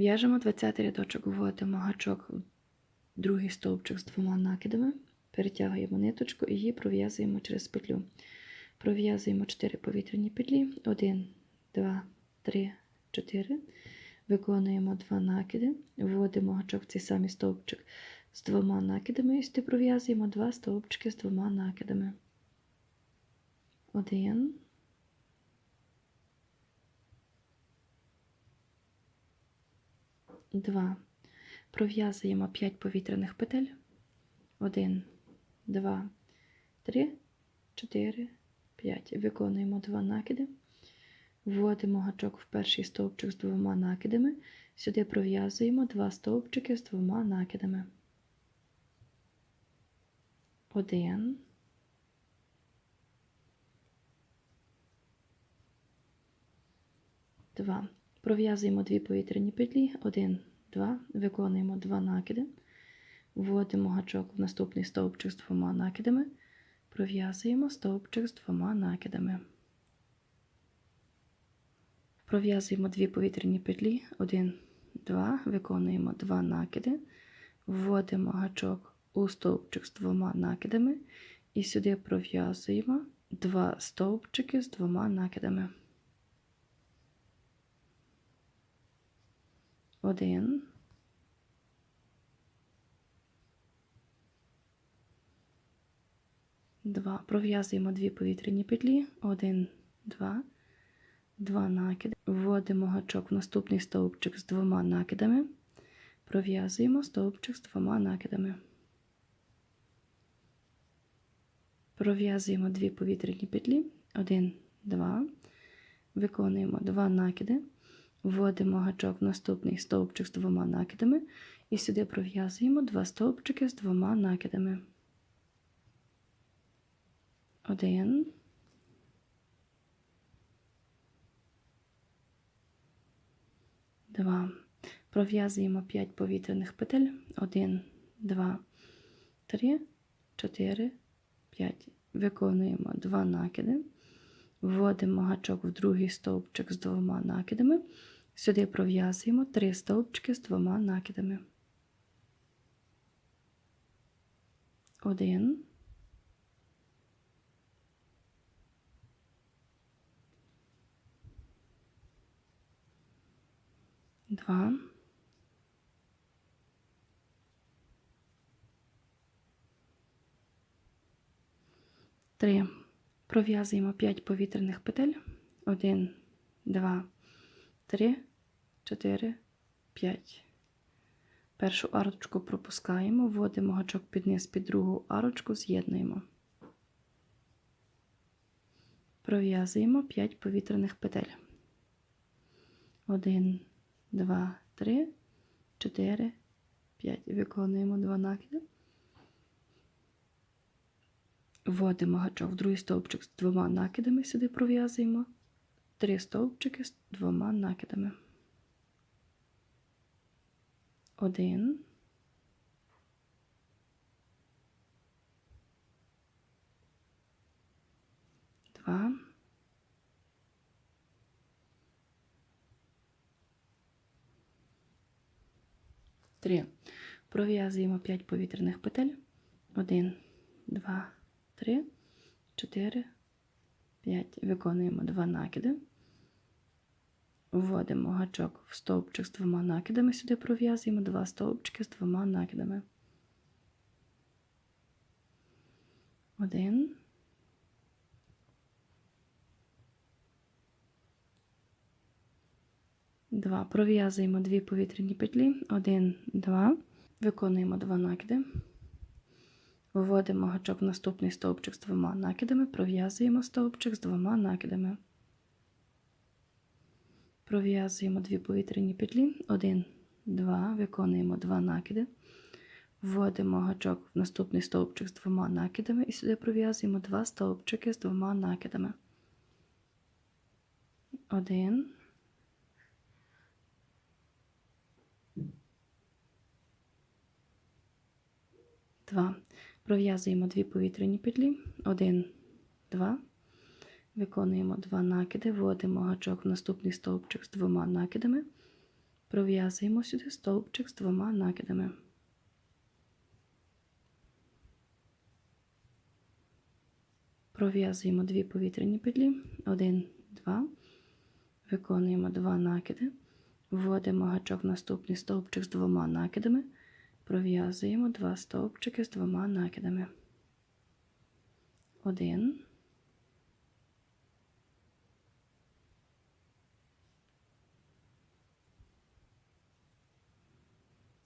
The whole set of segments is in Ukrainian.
В'яжемо 20 рядочок, вводимо гачок в другий стовпчик з двома накидами, перетягуємо ниточку і її пров'язуємо через петлю. Пров'язуємо 4 повітряні петлі, 1, 2, 3, 4. Виконуємо 2 накиди, вводимо гачок в цей самий стовпчик з двома накидами і сюди пров'язуємо 2 стовпчики з двома накидами. 1, Два. Пров'язуємо 5 повітряних петель. 1, 2, 3, 4, 5. Виконуємо 2 накиди. Вводимо гачок в перший стовпчик з двома накидами. Сюди пров'язуємо 2 стовпчики з двома накидами. 1, Два. Пров'язуємо дві повітряні петлі, 1, 2, виконуємо 2 накиди, вводимо гачок в наступний стовпчик з двома накидами, пров'язуємо стовпчик з двома накидами. Пров'язуємо дві повітряні петлі, 1, 2, виконуємо 2 накиди, вводимо гачок у стовпчик з двома накидами. І сюди пров'язуємо 2 стовпчики з двома накидами. Один. Два. Пров'язуємо дві повітряні петлі. Один, два, два накиди. Вводимо гачок в наступний стовпчик з двома накидами. Пров'язуємо стовпчик з двома накидами. Пров'язуємо дві повітряні петлі. Один, два. Виконуємо два накиди. Вводимо гачок в наступний стовпчик з двома накидами і сюди пров'язуємо два стовпчики з двома накидами. Один. Два. Пров'язуємо 5 повітряних петель. Один, два, три, чотири, п'ять. Виконуємо два накиди. Вводимо гачок в другий стовпчик з двома накидами. Сюди пров'язуємо три стовпчики з двома накидами. Один. Два. Три. Пров'язуємо 5 повітряних петель. 1, 2, 3, 4, 5. Першу арочку пропускаємо, вводимо гачок під низ під другу арочку, з'єднуємо. Пров'язуємо 5 повітряних петель. 1, 2, 3, 4, 5. Виконуємо 2 накиди. Вводимо гачок в другий стовпчик з двома накидами, сюди пров'язуємо три стовпчики з двома накидами. Один. Два. Три. Пров'язуємо 5 повітряних петель. Один, два. 3, 4, 5. Виконуємо два накиди. Вводимо гачок в стовпчик з двома накидами. Сюди пров'язуємо два стовпчики з двома накидами. Один. Два. Пров'язуємо дві повітряні петлі. Один, два. Виконуємо два накиди. Вводимо гачок в наступний стовпчик з двома накидами, пров'язуємо стовпчик з двома накидами. Пров'язуємо дві повітряні петлі. Один, два, виконуємо два накиди. Вводимо гачок в наступний стовпчик з двома накидами і сюди пров'язуємо два стовпчики з двома накидами. Один. Два. Пров'язуємо дві повітряні петлі. Один, два. Виконуємо два накиди, вводимо гачок в наступний стовпчик з двома накидами. Пров'язуємо сюди стовпчик з двома накидами. Пров'язуємо дві повітряні петлі. Один, два. Виконуємо два накиди. Вводимо гачок в наступний стовпчик з двома накидами. Пров'язуємо два стовпчики з двома накидами. Один.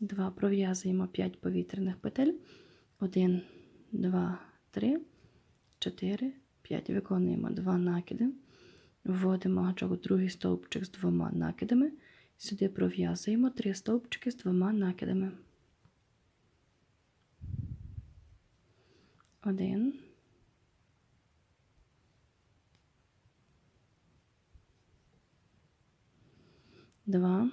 Два. Пров'язуємо 5 повітряних петель. 1, 2, 3, 4, 5. Виконуємо 2 накиди. Вводимо гачок у другий стовпчик з двома накидами. Сюди пров'язуємо 3 стовпчики з двома накидами. 1, Два.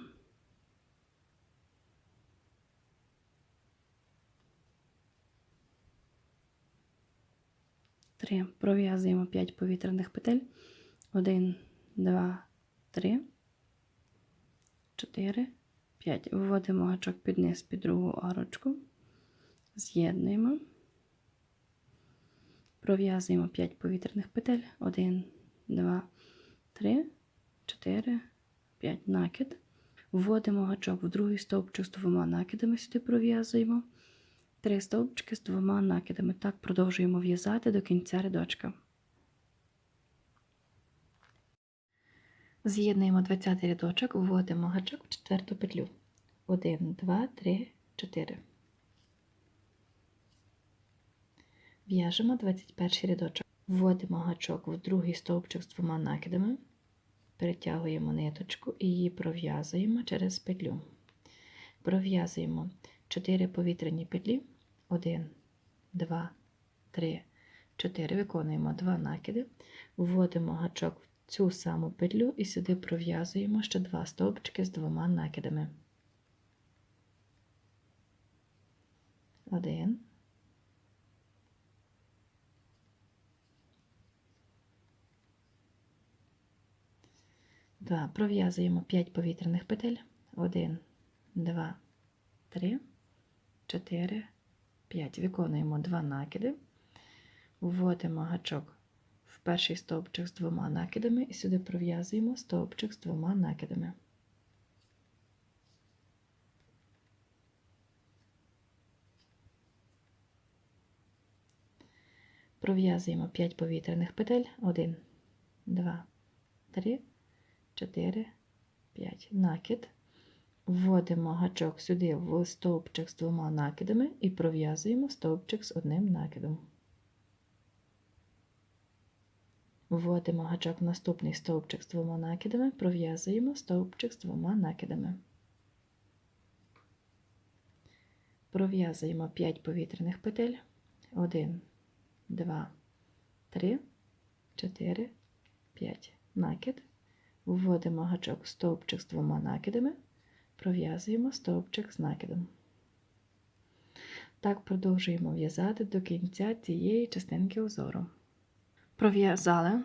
Три. Пров'язуємо 5 повітряних петель. 1, 2, 3, 4, 5. Вводимо гачок під низ під другу арочку. З'єднуємо. Пров'язуємо 5 повітряних петель. 1, 2, 3, 4, 5 накид. Вводимо гачок в другий стовпчик з двома накидами, сюди пров'язуємо. Три стовпчики з двома накидами. Так продовжуємо в'язати до кінця рядочка. З'єднуємо 20 рядочок, вводимо гачок в четверту петлю. 1, 2, 3, 4. В'яжемо 21 рядочок. Вводимо гачок в другий стовпчик з двома накидами. Перетягуємо ниточку і її пров'язуємо через петлю. Пров'язуємо 4 повітряні петлі. 1, 2, 3, 4. Виконуємо 2 накиди. Вводимо гачок в цю саму петлю і сюди пров'язуємо ще 2 стовпчики з двома накидами. 1, Два. Пров'язуємо 5 повітряних петель. 1, 2, 3, 4, 5. Виконуємо 2 накиди. Вводимо гачок в перший стовпчик з двома накидами і сюди пров'язуємо стовпчик з двома накидами. Пров'язуємо 5 повітряних петель. 1, 2, 3, 4, 5. Накид. Вводимо гачок сюди в стовпчик з двома накидами і пров'язуємо стовпчик з одним накидом. Вводимо гачок в наступний стовпчик з двома накидами, пров'язуємо стовпчик з двома накидами. Пров'язуємо 5 повітряних петель. 1, 2, 3, 4, 5. Накид. Вводимо гачок в стовпчик з двома накидами, пров'язуємо стовпчик з накидом. Так продовжуємо в'язати до кінця цієї частинки узору. Пров'язали,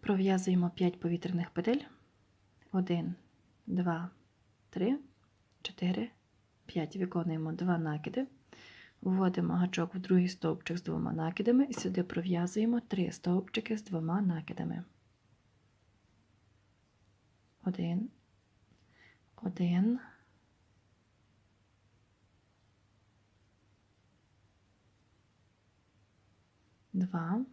пров'язуємо 5 повітряних петель. 1, 2, 3, 4, 5. Виконуємо 2 накиди. Вводимо гачок в другий стовпчик з двома накидами і сюди пров'язуємо 3 стовпчики з двома накидами. Один, один, два,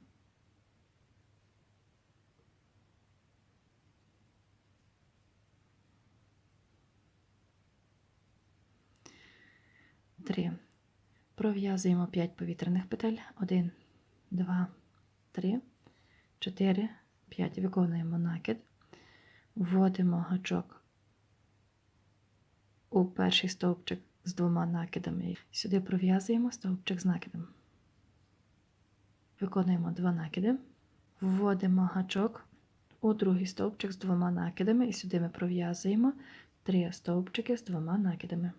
три. Пров'язуємо 5 повітряних петель. 1, 2, 3, 4, 5. Виконуємо накид. Вводимо гачок у перший стовпчик з двома накидами. Сюди пров'язуємо стовпчик з накидом. Виконуємо два накиди. Вводимо гачок у другий стовпчик з двома накидами, і сюди ми пров'язуємо три стовпчики з двома накидами.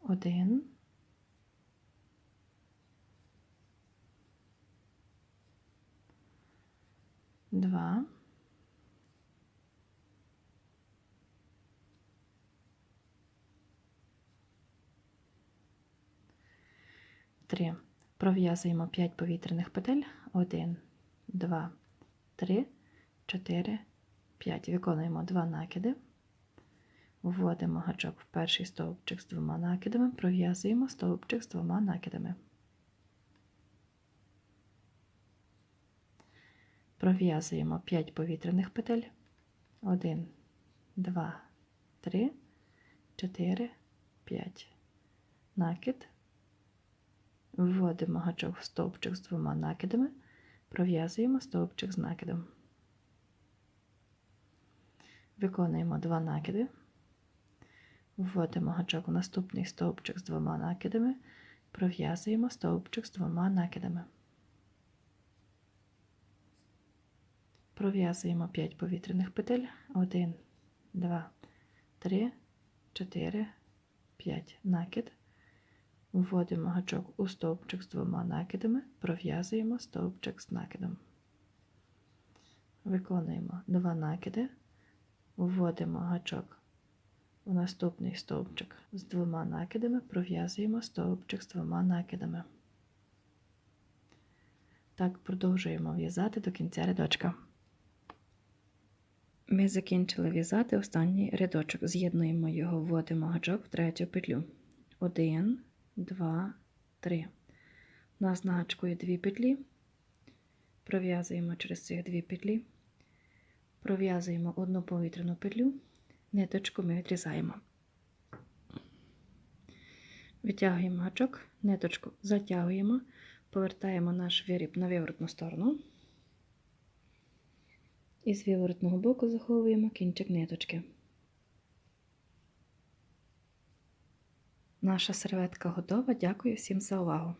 Один. два. Три. Пров'язуємо 5 повітряних петель. 1, 2, 3, 4, 5. Виконуємо 2 накиди, вводимо гачок в перший стовпчик з двома накидами, пров'язуємо стовпчик з двома накидами. Пров'язуємо 5 повітряних петель. 1, 2, 3, 4, 5. Накид. Вводимо гачок в стовпчик з двома накидами, пров'язуємо стовпчик з накидом. Виконуємо два накиди. Вводимо гачок у наступний стовпчик з двома накидами, пров'язуємо стовпчик з двома накидами. Пров'язуємо 5 повітряних петель. 1, 2, 3, 4, 5. Накид. Вводимо гачок у стовпчик з двома накидами, пров'язуємо стовпчик з накидом. Виконуємо два накиди, вводимо гачок у наступний стовпчик з двома накидами, пров'язуємо стовпчик з двома накидами. Так продовжуємо в'язати до кінця рядочка. Ми закінчили в'язати останній рядочок. З'єднуємо його, вводимо гачок в третю петлю. 1, 2, 3. У нас на гачку є дві петлі. Пров'язуємо через цих дві петлі. Пров'язуємо одну повітряну петлю, ниточку ми відрізаємо. Витягуємо гачок, ниточку затягуємо, повертаємо наш виріб на виворотну сторону. І з віворотного боку заховуємо кінчик ниточки. Наша серветка готова. Дякую всім за увагу!